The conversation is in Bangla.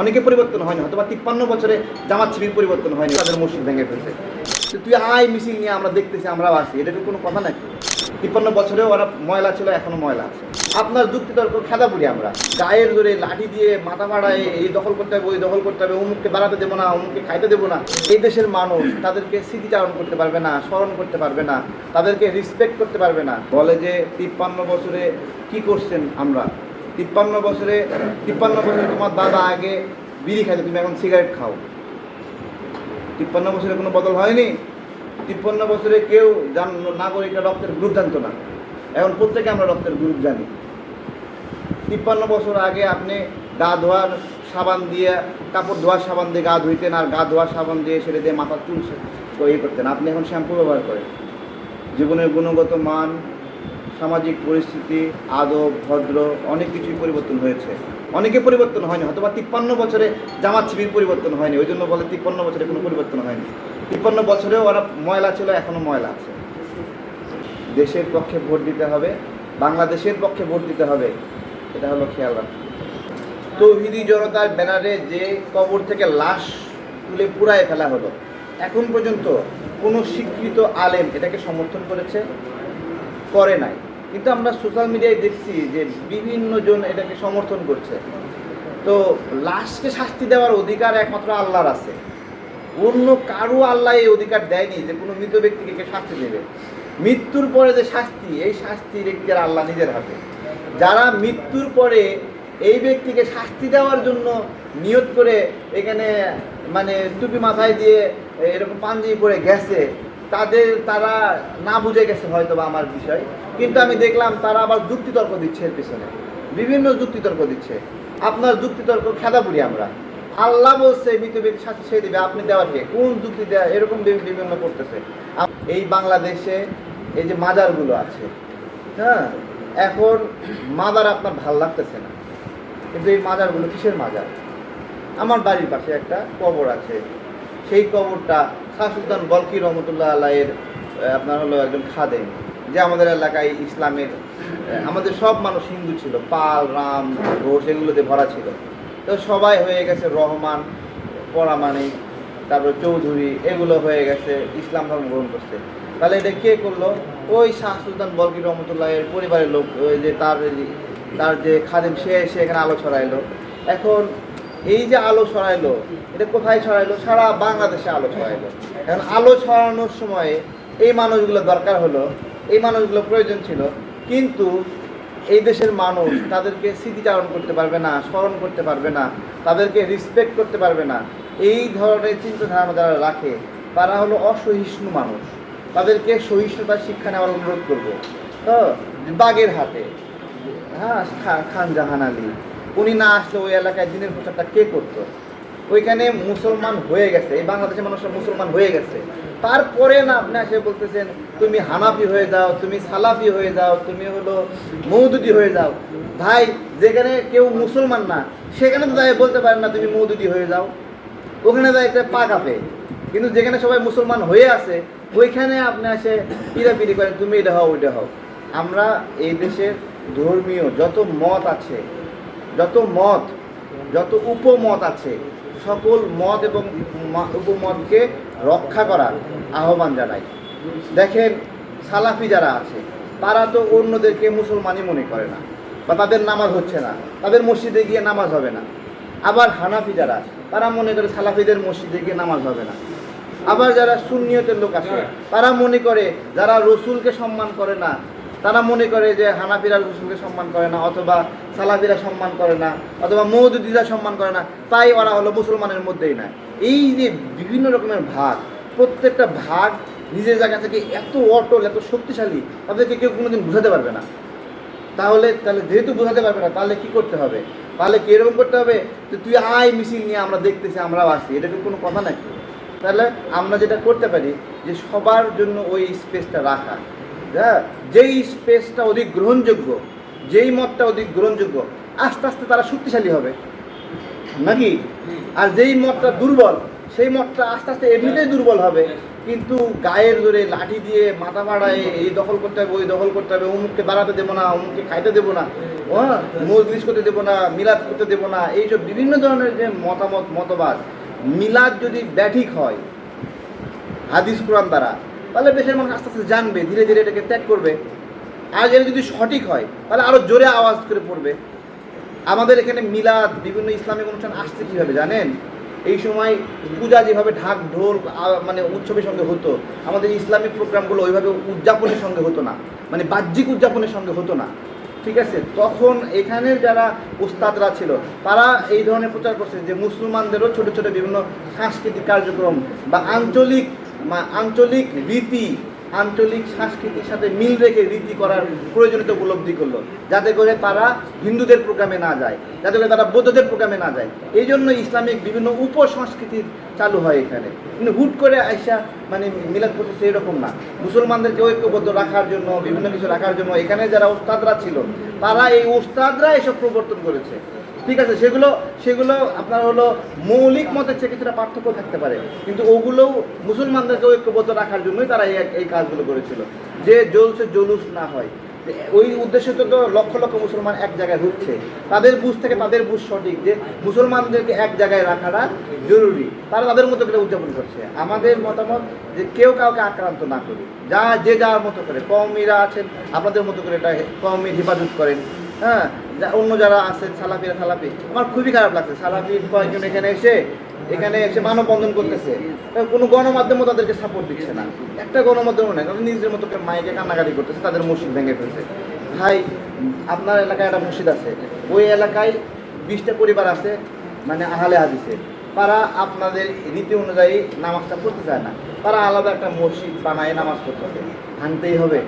অনেকে পরিবর্তন হয়নি হয়তো বা তিপ্পান্ন বছরে জামাত শিবির পরিবর্তন হয়নি, তাদের মসজিদ ভেঙে ফেলছে। তুই আয় মিছিল নিয়ে, আমরা দেখতেছি, আমরাও আসি এটা তো কোনো কথা নাকি? তিপ্পান্ন বছরেও ওরা ময়লা ছিল, এখনও ময়লা আছে। আপনার যুক্তি তর্ক খেদা পড়ি আমরা। গায়ের জোরে লাঠি দিয়ে মাথা মারায় এই দখল করতে হবে, ওই দখল করতে হবে, অমুককে বাড়াতে দেবো না, অমুককে খাইতে দেবো না। এই দেশের মানুষ তাদেরকে স্মৃতিচারণ করতে পারবে না, স্মরণ করতে পারবে না, তাদেরকে রিসপেক্ট করতে পারবে না। বলে যে তিপ্পান্ন বছরে কি করছেন আমরা? তিপ্পান্ন বছরে তিপ্পান্ন বছরে তোমার দাদা আগে বিড়ি খাইতে, তুমি এখন সিগারেট খাও। তিপ্পান্ন বছরে কোনো বদল হয়নি। তিপ্পান্ন বছরে কেউ জান, নাগরিকরা রক্তের গ্রুপ জানতো না। এখন প্রত্যেকে আমরা রক্তের গ্রুপ জানি। তিপ্পান্ন বছর আগে আপনি গা ধোয়ার সাবান দিয়ে, কাপড় ধোয়ার সাবান দিয়ে গা ধুইতেন আর গা ধোয়ার সাবান দিয়ে সেটা দিয়ে মাথা চুল ইয়ে করতেন। আপনি এখন শ্যাম্পু ব্যবহার করেন। জীবনের গুণগত মান সামাজিক পরিস্থিতি, আদব, ভদ্র, অনেক কিছুই পরিবর্তন হয়েছে। অনেকে পরিবর্তন হয়নি হয়তো বা তিপ্পান্ন বছরে জামাত শিবির পরিবর্তন হয়নি, ওই জন্য বলে তিপ্পান্ন বছরে কোনো পরিবর্তন হয়নি। তিপ্পান্ন বছরেও ওরা ময়লা ছিল এখনও ময়লা আছে। দেশের পক্ষে ভোট দিতে হবে, বাংলাদেশের পক্ষে ভোট দিতে হবে, এটা হলো খেয়াল রাখা তৌহিদি জনতার ব্যানারে যে কবর থেকে লাশ তুলে পুড়ায় ফেলা হলো, এখন পর্যন্ত কোনো স্বীকৃত আলেম এটাকে সমর্থন করেছে? করে নাই। কিন্তু আমরা সোশ্যাল মিডিয়ায় দেখছি যে বিভিন্ন জন এটাকে সমর্থন করছে। তো লাশকে শাস্তি দেওয়ার অধিকার একমাত্র আল্লাহর আছে। অন্য কারও আল্লাহ এই অধিকার দেয়নি যে কোনো মৃত ব্যক্তিকে কে শাস্তি দেবে। মৃত্যুর পরে যে শাস্তি, এই শাস্তির এখতিয়ার আল্লাহ নিজের হাতে। যারা মৃত্যুর পরে এই ব্যক্তিকে শাস্তি দেওয়ার জন্য নিয়ত করে এখানে মানে টুপি মাথায় দিয়ে এরকম পাঞ্জাবি পরে গেছে, তাদের, তারা না বুঝে গেছে হয়তো বা আমার বিষয়। কিন্তু আমি দেখলাম তারা আবার যুক্তিতর্ক দিচ্ছে এর পিছনে। বিভিন্ন যুক্তিতর্ক দিচ্ছে। আপনার যুক্তিতর্ক খেদা পড়ি আমরা। আল্লাহ বলছে মৃত ব্যক্তি শাস্তি সে দিবে, আপনি দেওয়ার কে কোন যুক্তি দেওয়া এরকম বিভিন্ন করতেছে। এই বাংলাদেশে এই যে মাজারগুলো আছে হ্যাঁ এখন মাজার আপনার ভালো লাগতেছে না। কিন্তু এই মাজারগুলো কিসের মাজার? আমার বাড়ির পাশে একটা কবর আছে। সেই কবরটা শাহ সুলতান বলকি রহমতুল্লাহ আল্লাহের আপনার হলো একজন খাদেম। যে আমাদের এলাকায় ইসলামের আমাদের সব মানুষ হিন্দু ছিল, পাল, রাম, ঘোষ, এগুলোতে ভরা ছিল। তো সবাই হয়ে গেছে রহমান পরামানিক তারপর চৌধুরী, এগুলো হয়ে গেছে, ইসলাম ধর্ম গ্রহণ করছে। তাহলে এটা কে করল? ওই শাহ সুলতান বলকি রহমতুল্লাহের পরিবারের লোক যে তার তার যে খাদেম, সে এসে এখানে আলো ছড়াইলো। এখন এই যে আলো ছড়াইলো, এটা কোথায় ছড়াইলো? সারা বাংলাদেশে আলো ছড়াইলো। এখন আলো ছড়ানোর সময় এই মানুষগুলো দরকার হলো এই মানুষগুলো প্রয়োজন ছিল। কিন্তু এই দেশের মানুষ তাদেরকে স্মৃতিচারণ করতে পারবে না, স্মরণ করতে পারবে না, তাদেরকে রিসপেক্ট করতে পারবে না। এই ধরনের চিন্তাধারণা যারা রাখে, তারা হলো অসহিষ্ণু মানুষ। তাদেরকে সহিষ্ণুতার শিক্ষা নেওয়ার অনুরোধ করব। তো বাগের হাতে হ্যাঁ খান জাহান আলী, উনি না আসলে ওই এলাকায় দিনের প্রচারটা কে করতো? ওইখানে মুসলমান হয়ে গেছে, এই বাংলাদেশের মানুষরা মুসলমান হয়ে গেছে। তারপরে না আপনি আসে বলতেছেন, তুমি হানাফি হয়ে যাও, তুমি সালাফি হয়ে যাও, তুমি হলো মৌদুদি হয়ে যাও। ভাই, যেখানে কেউ মুসলমান না, সেখানে তো তাই বলতে পারেন না, তুমি মৌদুদি হয়ে যাও। ওখানে তাই একটা পা কাঁপে কিন্তু যেখানে সবাই মুসলমান হয়ে আছে, ওইখানে আপনি এসে পিড়াপিড়ি করেন, তুমি এটা হও, ওইটা হও। আমরা এই দেশের ধর্মীয় যত মত আছে, যত মত, যত উপমত আছে সকল মত এবং উপমদকে রক্ষা করার আহ্বান জানাই। দেখেন সালাফি যারা আছে তারা তো অন্যদেরকে মুসলমানই মনে করে না বা তাদের নামাজ হচ্ছে না তাদের মসজিদে গিয়ে নামাজ হবে না। আবার হানাফি যারা তারা মনে করে সালাফিদের মসজিদে গিয়ে নামাজ হবে না। আবার যারা সুন্নিয়তের লোক আছে তারা মনে করে যারা রসুলকে সম্মান করে না তারা মনে করে যে হানাফিরা রসুলকে সম্মান করে না, অথবা সালাফিরা সম্মান করে না, অথবা মৌদুদিরা সম্মান করে না, তাই ওরা হলো মুসলমানের মধ্যেই না এই যে বিভিন্ন রকমের ভাগ, প্রত্যেকটা ভাগ নিজের জায়গা থেকে এত অটল, এত শক্তিশালী, তাদেরকে কেউ কোনোদিন বুঝাতে পারবে না। তাহলে তাহলে যেহেতু বোঝাতে পারবে না, তাহলে কি করতে হবে? তাহলে কি এরকম করতে হবে? যে তুই আয় মিছিল নিয়ে আমরা দেখতেছি, আমরাও আসি এটা কোনো কথা নাকি? তাহলে আমরা যেটা করতে পারি, যে সবার জন্য ওই স্পেসটা রাখা। হ্যাঁ যেই স্পেসটা অধিক গ্রহণযোগ্য, যেই মতটা অধিক গ্রহণযোগ্য, আস্তে আস্তে তারা শক্তিশালী হবে। নাকি? আর যেই মতটা দুর্বল, সেই মতটা আস্তে আস্তে এমনিতেই দুর্বল হবে। কিন্তু গায়ের জোরে লাঠি দিয়ে মাথা বাড়ায়, এই দখল করতে হবে, ওই দখল করতে হবে, অমুককে বাড়াতে দেবো না, অমুককে খাইতে দেবো না হ্যাঁ মজলিস করতে দেবো না, মিলাদ করতে দেবো না, এইসব বিভিন্ন ধরনের যে মতামত, মতবাদ, মিলাদ যদি ব্যাঠিক হয়, হাদিস কোরআন দ্বারা তাহলে দেশের মানুষ আস্তে আস্তে জানবে, ধীরে ধীরে এটাকে ত্যাগ করবে। আর এটা যদি সঠিক হয়, তাহলে আরও জোরে আওয়াজ করে পড়বে। আমাদের এখানে মিলাদ, বিভিন্ন ইসলামিক অনুষ্ঠান আসছে কীভাবে জানেন? এই সময় পূজা যেভাবে ঢাক, ঢোল মানে উৎসবের সঙ্গে হতো, আমাদের ইসলামিক প্রোগ্রামগুলো ওইভাবে উদযাপনের সঙ্গে হতো না মানে বাহ্যিক উদযাপনের সঙ্গে হতো না। ঠিক আছে? তখন এখানের যারা উস্তাদরা ছিল, তারা এই ধরনের প্রচার করছে যে মুসলমানদেরও ছোট ছোট বিভিন্ন সাংস্কৃতিক কার্যক্রম বা আঞ্চলিক আঞ্চলিক রীতি, আঞ্চলিক সংস্কৃতির সাথে মিল রেখে রীতি করার প্রয়োজনীয়তা উপলব্ধি করল। যাতে করে তারা হিন্দুদের প্রোগ্রামে না যায়, যাতে করে তারা বৌদ্ধদের প্রোগ্রামে না যায়। এই জন্য ইসলামিক বিভিন্ন উপসংস্কৃতির চালু হয় এখানে। কিন্তু হুট করে আইসা মানে মিলাদ করতেছে এরকম না। মুসলমানদেরকে ঐক্যবদ্ধ রাখার জন্য, বিভিন্ন কিছু রাখার জন্য এখানে যারা ওস্তাদরা ছিল, তারা এই ওস্তাদরা এসব প্রবর্তন করেছে। ঠিক আছে, সেগুলো সেগুলো আপনার হলো মৌলিক মতের চেয়ে কিছুটা পার্থক্য থাকতে পারে। কিন্তু ওগুলোও মুসলমানদেরকে ঐক্যবদ্ধ রাখার জন্যই তারা এই এই কাজগুলো করেছিল। যে জলসে জলুস না হয়। ওই উদ্দেশ্য তো লক্ষ লক্ষ মুসলমান এক জায়গায় হচ্ছে তাদের বুঝ থেকে তাদের বুঝ সঠিক যে মুসলমানদেরকে এক জায়গায় রাখাটা জরুরি। তারা তাদের মতো করে উদযাপন করছে। আমাদের মতামত যে কেউ কাউকে আক্রান্ত না করি যা, যে যার মতো করে। কওমিরা আছেন, আপনাদের মতো করে এটা কওমির হেফাজত করেন। হ্যাঁ? অন্য যারা আছেন সালাফিরা সালাফি, আমার খুবই খারাপ লাগছে। সালাফি কয়েকজন এখানে এসে এখানে এসে মানববন্ধন করতেছে। কোনো গণমাধ্যমও তাদেরকে সাপোর্ট দিচ্ছে না। একটা গণমাধ্যমও নাই তাদের নিজের মতো মাইকে কান্নাকাটি করতেছে, তাদের মসজিদ ভেঙে ফেলছে। ভাই, আপনার এলাকায় একটা মসজিদ আছে। ওই এলাকায় বিশটা পরিবার আছে মানে আহালে হাদিসে। তারা আপনাদের রীতি অনুযায়ী নামাজটা পড়তে চায় না। তারা আলাদা একটা মসজিদ বানায় নামাজ পড়তে। হবে ভাঙতেই হবে।